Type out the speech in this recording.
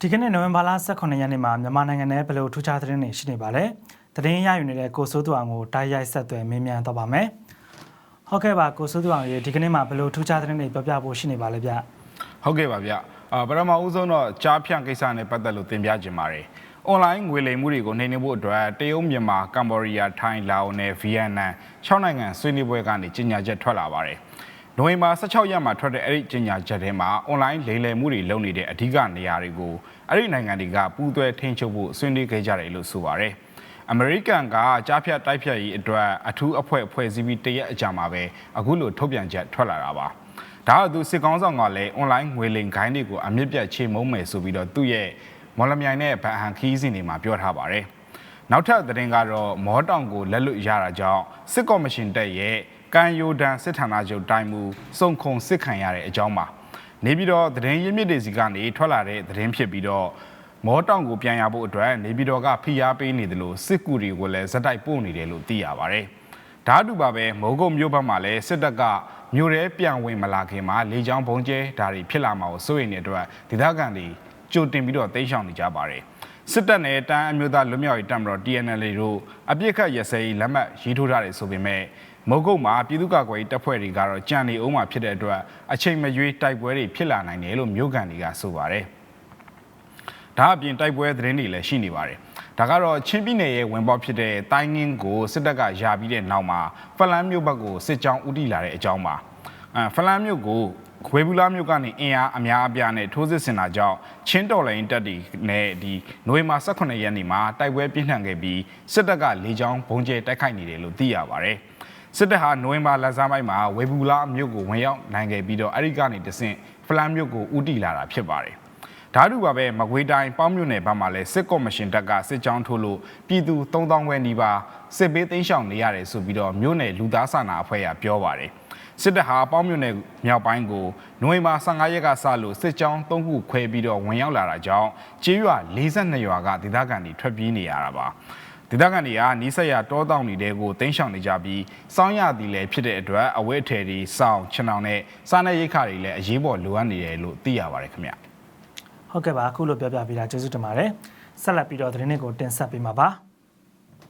ဒီကနေ့နိုဝင်ဘာလ18ရက်နေ့မှာမြန်မာနိုင်ငံနယ်ဘယ်လိုထူးခြားသတင်းတွေရှိနေပါလဲသတင်းရယူနေတဲ့ကိုစိုးသူအောင်ကိုတိုက်ရိုက်ဆက်သွယ်မေးမြန်းတော့ပါမယ်ဟုတ်ကဲ့ပါကိုစိုးသူအောင်ရေဒီကနေ့မှာဘယ်လိုထူးခြားသတင်းတွေပြောပြဖို့ရှိနေပါလဲဗျဟုတ်ကဲ့ပါဗျအာပထမဦးဆုံးတော့ကြားဖြန့်ကိစ္စနဲ့ပတ်သက်လို့တင်ပြခြင်းပါတယ်အွန်လိုင်းငွေလိမ်မှုတွေကိုနှိမ်နင်းဖို့အတွက်တရုတ်မြန်မာကမ္ဘောဒီးယားထိုင်းလာအိုနဲ့ဗီယက်နမ်6နိုင်ငံဆွေးနွေးပွဲကနေကြေညာချက်ထွက်လာပါတယ် နိုဝင်ဘာ16ရက်မှာထွက်တဲ့အဲ့ဒီကြေညာချက်ထဲမှာအွန်လိုင်းလိမ်လည်မှုတွေလုပ်နေတဲ့အဓိကနေရာတွေကိုအဲ့ဒီနိုင်ငံတွေကပူးတွဲထိန်းချုပ်ဖို့ဆွေးနွေးခဲ့ကြတယ်လို့ဆိုပါတယ်အမေရိကန်ကကြားဖြတ်တိုက်ဖြတ်ရေးအတွက်အထူးအဖွဲ့အဖွဲ့အစည်းပြီးတရက်အကြာမှာပဲအခုလိုထုတ်ပြန်ချက်ထွက်လာတာပါ။ဒါကသူစစ်ကောင်းဆောင်ကလည်း online ငွေလိမ်ခိုင်းတွေကိုအမြင့်ပြတ်ချေမုံမယ်ဆိုပြီးတော့သူ့ရဲ့မော်လမြိုင်နဲ့ဗန်ဟန်ခီးစဉ်တွေမှာပြောထားပါတယ်။နောက်ထပ်သတင်းကတော့မောတောင်ကိုလက်လွတ်ရတာကြောင့်စစ်ကော်မရှင်တက်ရဲ့ ကန်ယိုဒန်စစ်ဌာနချုပ်တိုင်းမူစုံခုံစစ်ခံရတဲ့အကြောင်းပါ။နေပြီးတော့သတင်းရင်းမြစ်တွေစီကနေထွက်လာတဲ့သတင်းဖြစ်ပြီးတော့မောတောင်ကိုပြန်ရဖို့အတွက်နေပြည်တော်ကဖိအားပေးနေတယ်လို့စစ်ကူတွေကိုလည်းဇက်တိုက်ပို့နေတယ်လို့သိရပါဗျ။ဓာတ်တူပါပဲမိုးကုတ်မြို့ဘက်မှာလည်းစစ်တပ်ကမြို့ရဲပြန်ဝင်မလာခင်မှာလေကြောင်းဘုံကျဲဓာတ်တွေဖြစ်လာမှာကိုစိုးရိမ်နေတဲ့အတွက်ဒေသခံတွေကြိုတင်ပြီးတော့တိတ်ရှောင်နေကြပါတယ်။ စစ်တပ်နဲ့တန်းအမျိုးသားလွတ်မြောက်ရေးတပ်မတော် TNL တို့အပြစ်ခတ်ရစဲရေးလက်မှတ်ရေးထိုးထားတယ်ဆိုပေမဲ့မုတ်ကုတ်မှာပြည်သူ့ကာကွယ်ရေးတပ်ဖွဲ့တွေကတော့ကြံနေအောင်မှာဖြစ်တဲ့အတွက်အချိန်မရွေးတိုက်ပွဲတွေဖြစ်လာနိုင်တယ်လို့မြို့ကန်တွေကဆိုပါတယ်။ဒါအပြင်တိုက်ပွဲသတင်းတွေလည်းရှိနေပါတယ်။ဒါကတော့ချင်းပြည်နယ်ရဲ့ဝင်ပေါက်ဖြစ်တဲ့တိုင်းငင်းကိုစစ်တပ်ကယာပြီးတဲ့နောက်မှာဖလန်းမြို့ဘက်ကိုစစ်ကြောင်းဥတီလာတဲ့အကြောင်းပါ။အဲဖလန်းမြို့ကို ခွေဘူးလာမြို့ကနေအင်အားအများအပြားနဲ့ထိုးစစ်ဆင်တာကြောင့်ချင်းတော်လိုင်းတပ်တွေနဲ့ဒီနိုဝင်ဘာ18ရက်နေ့မှာတိုက်ပွဲပြင်းထန်ခဲ့ပြီးစစ်တပ်ကလေကြောင်းဘုံကျဲတိုက်ခိုက်နေတယ်လို့သိရပါတယ်။စစ်တပ်ဟာနိုဝင်ဘာလဆန်းပိုင်းမှာဝေဘူးလာမြို့ကိုဝင်ရောက်နိုင်ခဲ့ပြီးတော့အဲ့ဒီကနေတဆင့်ဖလန်းမြို့ကိုဥတီလာတာဖြစ်ပါတယ်။ ဓာတ်တူပါပဲမကွေးတိုင်းပေါင်းမြို့နယ်ဘက်မှာလည်းစစ်ကော်မရှင်တပ်ကစစ်ကြောင်းထိုးလို့ပြည်သူ3000ခွဲနီးပါးစစ်ဘေးသိမ်းရှောင်နေရတယ်ဆိုပြီးတော့မြို့နယ်လူသားစာနာအဖွဲ့ကပြောပါတယ်စစ်တပ်ဟာပေါင်းမြို့နယ်မြောက်ပိုင်းကိုနိုဝင်ဘာ15ရက်ကစလို့စစ်ကြောင်း3ခုခွဲပြီးတော့ဝင်ရောက်လာတာကြောင့်ကျေးရွာ42ရွာကဒေသခံတွေထွက်ပြေးနေရတာပါဒေသခံတွေကနီးစက်ရတောတောင်တွေကိုတင်းရှောင်နေကြပြီးစောင်းရသည်လည်းဖြစ်တဲ့အတွက်အဝတ်အထည်တွေစောင်းချင်အောင်နဲ့စားနပ်ရိက္ခာတွေလည်းအရေးပေါ်လိုအပ်နေတယ်လို့သိရပါတယ်ခင်ဗျ ဟုတ်ကဲ့ပါအခုလိုပြောပြပေးတာကျေးဇူးတင်ပါတယ်ဆက်လက်ပြီးတော့သတင်းတွေကိုတင်ဆက်ပေးမှာပါ